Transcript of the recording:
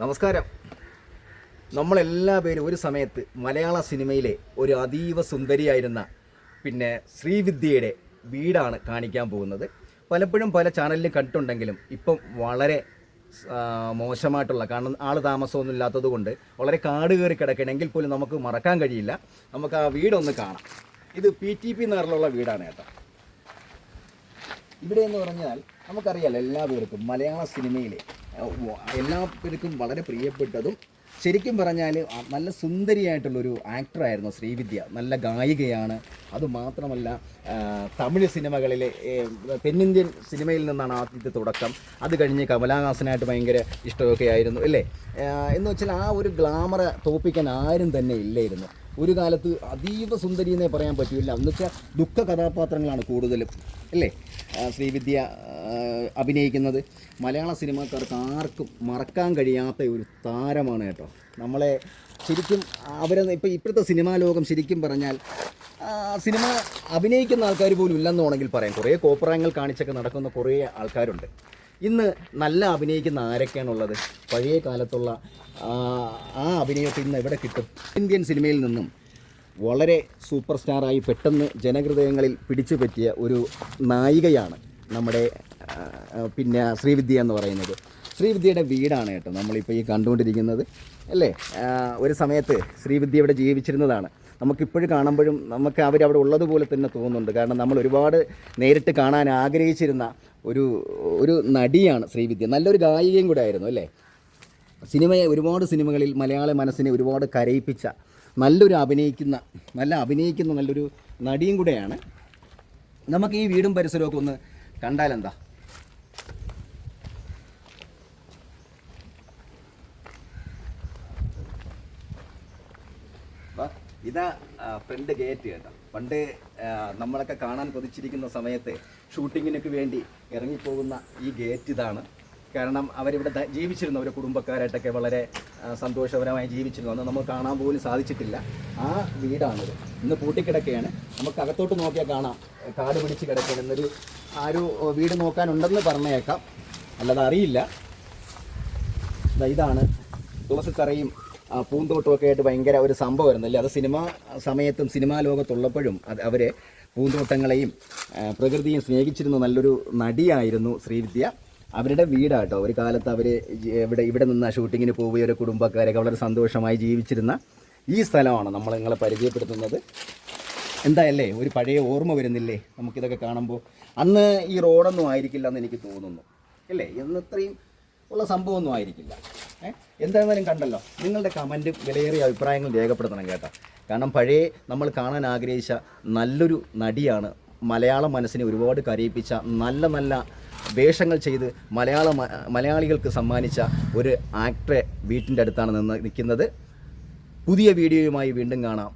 നമസ്കാരം. നമ്മളെല്ലാ പേരും ഒരു സമയത്ത് മലയാള സിനിമയിലെ ഒരു അതീവ സുന്ദരിയായിരുന്ന പിന്നെ ശ്രീവിദ്യയുടെ വീടാണ് കാണിക്കാൻ പോകുന്നത്. പലപ്പോഴും പല ചാനലിലും കണ്ടിട്ടുണ്ടെങ്കിലും ഇപ്പം വളരെ മോശമായിട്ടുള്ള കാരണം ആൾ താമസമൊന്നും ഇല്ലാത്തത് കൊണ്ട് വളരെ കാട് കയറി കിടക്കണമെങ്കിൽ പോലും നമുക്ക് മറക്കാൻ കഴിയില്ല. നമുക്ക് ആ വീടൊന്ന് കാണാം. ഇത് പി ടി പി നേറിലുള്ള വീടാണ് കേട്ടോ. ഇവിടെ എന്ന് പറഞ്ഞാൽ നമുക്കറിയാലോ എല്ലാ പേർക്കും മലയാള സിനിമയിലെ എല്ലാ പേർക്കും വളരെ പ്രിയപ്പെട്ടതും ശരിക്കും പറഞ്ഞാൽ നല്ല സുന്ദരിയായിട്ടുള്ളൊരു ആക്ടറായിരുന്നു ശ്രീവിദ്യ. നല്ല ഗായികയാണ്. അതുമാത്രമല്ല തമിഴ് സിനിമകളിലെ തെന്നിന്ത്യൻ സിനിമയിൽ നിന്നാണ് ആദ്യത്തെ തുടക്കം. അത് കഴിഞ്ഞ് കമലഹാസനായിട്ട് ഭയങ്കര ഇഷ്ടമൊക്കെ ആയിരുന്നു അല്ലേ എന്ന് വെച്ചാൽ ആ ഒരു ഗ്ലാമർ തോപ്പിക്കാൻ ആരും തന്നെ ഇല്ലായിരുന്നു. ഒരു കാലത്ത് അതീവ സുന്ദരി എന്നേ പറയാൻ പറ്റില്ല എന്ന് വെച്ചാൽ ദുഃഖ കഥാപാത്രങ്ങളാണ് കൂടുതലും. അല്ലേ? ശ്രീവിദ്യ അഭിനയിക്കുന്നത് മലയാള സിനിമാക്കാർക്ക് ആർക്കും മറക്കാൻ കഴിയാത്ത ഒരു താരമാണ് കേട്ടോ. നമ്മളെ ശരിക്കും അവരെ ഇപ്പോൾ ഇപ്പോഴത്തെ സിനിമാ ലോകം ശരിക്കും പറഞ്ഞാൽ സിനിമ അഭിനയിക്കുന്ന ആൾക്കാർ പോലും ഇല്ലെന്ന് വേണമെങ്കിൽ പറയാം. കുറേ കോപ്രായങ്ങൾ കാണിച്ചൊക്കെ നടക്കുന്ന കുറേ ആൾക്കാരുണ്ട്. ഇന്ന് നല്ല അഭിനയിക്കുന്ന ആരൊക്കെയാണുള്ളത്? പഴയ കാലത്തുള്ള ആ, അഭിനയമൊക്കെ ഇന്ന് എവിടെ കിട്ടും? ഇന്ത്യൻ സിനിമയിൽ നിന്നും വളരെ സൂപ്പർ സ്റ്റാറായി പെട്ടെന്ന് ജനഹൃദയങ്ങളിൽ പിടിച്ചു പറ്റിയ ഒരു നായികയാണ് നമ്മുടെ പിന്നെ ശ്രീവിദ്യ എന്ന് പറയുന്നത്. ശ്രീവിദ്യയുടെ വീടാണ് കേട്ടോ നമ്മളിപ്പോൾ ഈ കണ്ടുകൊണ്ടിരിക്കുന്നത് അല്ലേ? ഒരു സമയത്ത് ശ്രീവിദ്യ ഇവിടെ ജീവിച്ചിരുന്നതാണ്. നമുക്കിപ്പോഴും കാണുമ്പോഴും നമുക്ക് അവരവിടെ ഉള്ളതുപോലെ തന്നെ തോന്നുന്നുണ്ട്. കാരണം നമ്മൾ ഒരുപാട് നേരിട്ട് കാണാൻ ആഗ്രഹിച്ചിരുന്ന ഒരു ഒരു നടിയാണ് ശ്രീവിദ്യ. നല്ലൊരു ഗായികയും കൂടെ ആയിരുന്നു അല്ലേ? സിനിമയെ ഒരുപാട് സിനിമകളിൽ മലയാള മനസ്സിനെ ഒരുപാട് കരയിപ്പിച്ച നല്ലൊരു അഭിനയിക്കുന്ന നല്ല അഭിനയിക്കുന്ന നല്ലൊരു നടിയും കൂടെയാണ്. നമുക്ക് ഈ വീടും പരിസരമൊക്കെ ഒന്ന് കണ്ടാലെന്താ? ഇതാ ഫ്രണ്ട് ഗേറ്റ് കേട്ടോ. പണ്ട് നമ്മളൊക്കെ കാണാൻ കൊതിച്ചിരിക്കുന്ന സമയത്ത് ഷൂട്ടിങ്ങിനൊക്കെ വേണ്ടി ഇറങ്ങിപ്പോകുന്ന ഈ ഗേറ്റ് ഇതാണ്. കാരണം അവരിവിടെ ജീവിച്ചിരുന്നു അവരുടെ കുടുംബക്കാരായിട്ടൊക്കെ വളരെ സന്തോഷപരമായി ജീവിച്ചിരുന്നു. അന്ന് നമ്മൾ കാണാൻ പോലും സാധിച്ചിട്ടില്ല. ആ വീടാണിത്. ഇന്ന് പൂട്ടിക്കിടക്കുകയാണ് നമുക്ക് അകത്തോട്ട് നോക്കിയാൽ കാണാം. കാട് പിടിച്ച് കിടക്കുകയാണ് എന്നൊരു ആ ഒരു വീട് നോക്കാനുണ്ടെന്ന് പറഞ്ഞേക്കാം. അല്ലാതെ അറിയില്ല. ഇതാണ് തുളസിത്തറയും ആ, പൂന്തോട്ടവും ആയിട്ട് ഭയങ്കര ഒരു സംഭവമായിരുന്നു അല്ലേ? അത് സിനിമ സമയത്തും സിനിമാ ലോകത്തുള്ളപ്പോഴും അത് അവരെ പൂന്തോട്ടങ്ങളെയും പ്രകൃതിയും സ്നേഹിച്ചിരുന്ന നല്ലൊരു നടിയായിരുന്നു ശ്രീവിദ്യ. അവരുടെ വീടാട്ടോ ഒരു കാലത്ത് അവർ ഇവിടെ ഇവിടെ നിന്ന് ഷൂട്ടിങ്ങിന് പോവുകയും ഒരു കുടുംബക്കാരൊക്കെ വളരെ സന്തോഷമായി ജീവിച്ചിരുന്ന ഈ സ്ഥലമാണ് നമ്മൾ നിങ്ങളെ പരിചയപ്പെടുത്തുന്നത്. എന്തായല്ലേ? ഒരു പഴയ ഓർമ്മ വരുന്നില്ലേ? നമുക്കിതൊക്കെ കാണുമ്പോൾ അന്ന് ഈ റോഡൊന്നും ആയിരിക്കില്ല എന്ന് എനിക്ക് തോന്നുന്നു. അല്ലേ? എന്നത്രയും ഉള്ള സംഭവമൊന്നും ആയിരിക്കില്ല. എന്തായിരുന്നാലും കണ്ടല്ലോ. നിങ്ങളുടെ കമന്റും വിലയേറിയ അഭിപ്രായങ്ങൾ രേഖപ്പെടുത്തണം കേട്ടോ. കാരണം പഴയ നമ്മൾ കാണാൻ ആഗ്രഹിച്ച നല്ലൊരു നടിയാണ് മലയാള മനസ്സിനെ ഒരുപാട് കരയിപ്പിച്ച നല്ല നല്ല വേഷങ്ങൾ ചെയ്ത് മലയാള മലയാളികൾക്ക് സമ്മാനിച്ച ഒരു ആക്ടറെ വീട്ടിന്റെ അടുത്താണ് നിന്ന് നിൽക്കുന്നത്. പുതിയ വീഡിയോയുമായി വീണ്ടും കാണാം.